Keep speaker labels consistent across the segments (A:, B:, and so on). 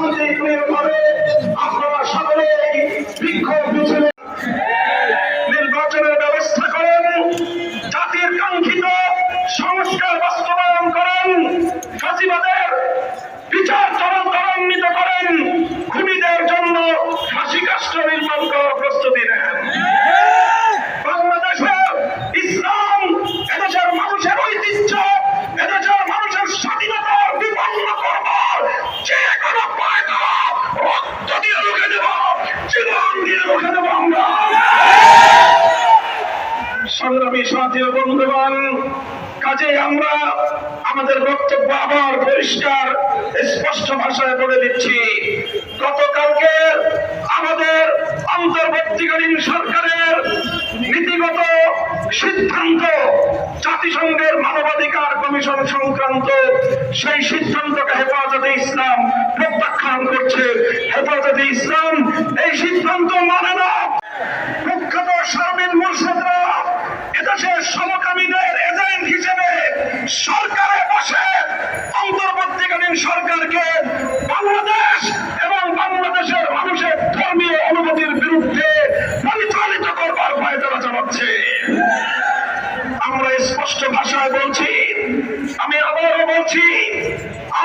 A: আমাদের এখানে এভাবে কাজে আমরা আমাদের বক্তব্য আবার পরিষ্কার, স্পষ্ট ভাষায় বলে দিচ্ছি। গতকালকে আমাদের অন্তর্বর্তীকালীন সরকারের নীতিগত সিদ্ধান্ত, জাতিসংঘের মানবাধিকার কমিশন সংক্রান্ত সেই সিদ্ধান্তকে হেফাজতে ইসলাম প্রত্যাখ্যান করছে। হেফাজতে ইসলাম এই সিদ্ধান্ত মানে না স্পষ্ট ভাষায় বলছি, আমি আবারও বলছি,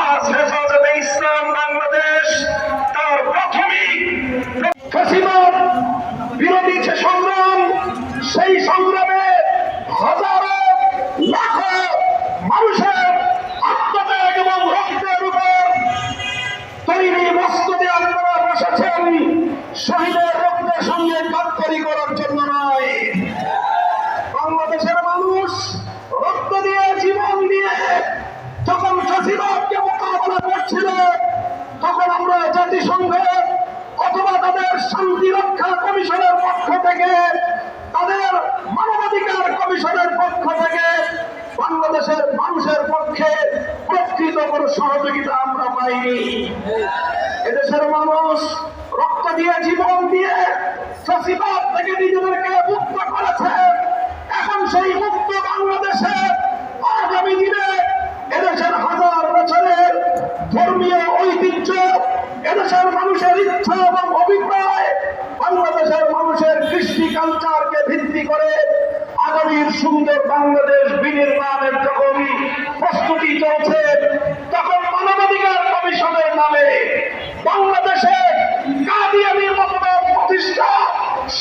A: আজ হেফাজতে ইসলাম বাংলাদেশ তার প্রাথমিক বিরোধী যে সংগ্রাম, সেই সংগ্রামে হাজারো লাখ মানুষের আত্মত্যাগ এবং রক্তের উপর তৈরি মস্কতে আপনারা বসেছেন। শহীদের যখন ফেসিবাদকে মোকাবেলা করছিল, তখন আমরা জাতিসংঘ অথবা তাদের শান্তি রক্ষা কমিশনের পক্ষ থেকে, তাদের মানবাধিকার কমিশনের পক্ষ থেকে বাংলাদেশের মানুষের পক্ষে প্রকৃত কোনো সহযোগিতা আমরা পাইনি। এদেশের মানুষ রক্ত দিয়ে, জীবন দিয়ে ফেসিবাদ থেকে নিজেদেরকে মুক্ত করেছে এখন সেই মুক্ত বাংলাদেশে আগামী দিনে এদেশের হাজার বছরের ধর্মীয় ঐতিহ্য এদেশের মানুষের ইচ্ছা এবং অভিপ্রায় বাংলাদেশের মানুষের কৃষ্টি কালচারকে ভিত্তি করে আগামীর সুন্দর বাংলাদেশ বিনির্মাণের যখন প্রস্তুতি চলছে তখন মানবাধিকার কমিশনের নামে বাংলাদেশে কাদিয়ানির মতবাদ প্রতিষ্ঠা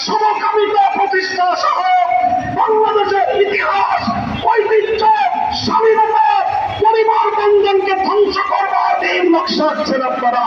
A: সমকামিতা প্রতিষ্ঠা সহ বাংলাদেশের ইতিহাস, ঐতিহ্য, স্বাধীনতা পরিবার বন্ধনকে ধ্বংস করবার দিন নকশা আছেন আপনারা।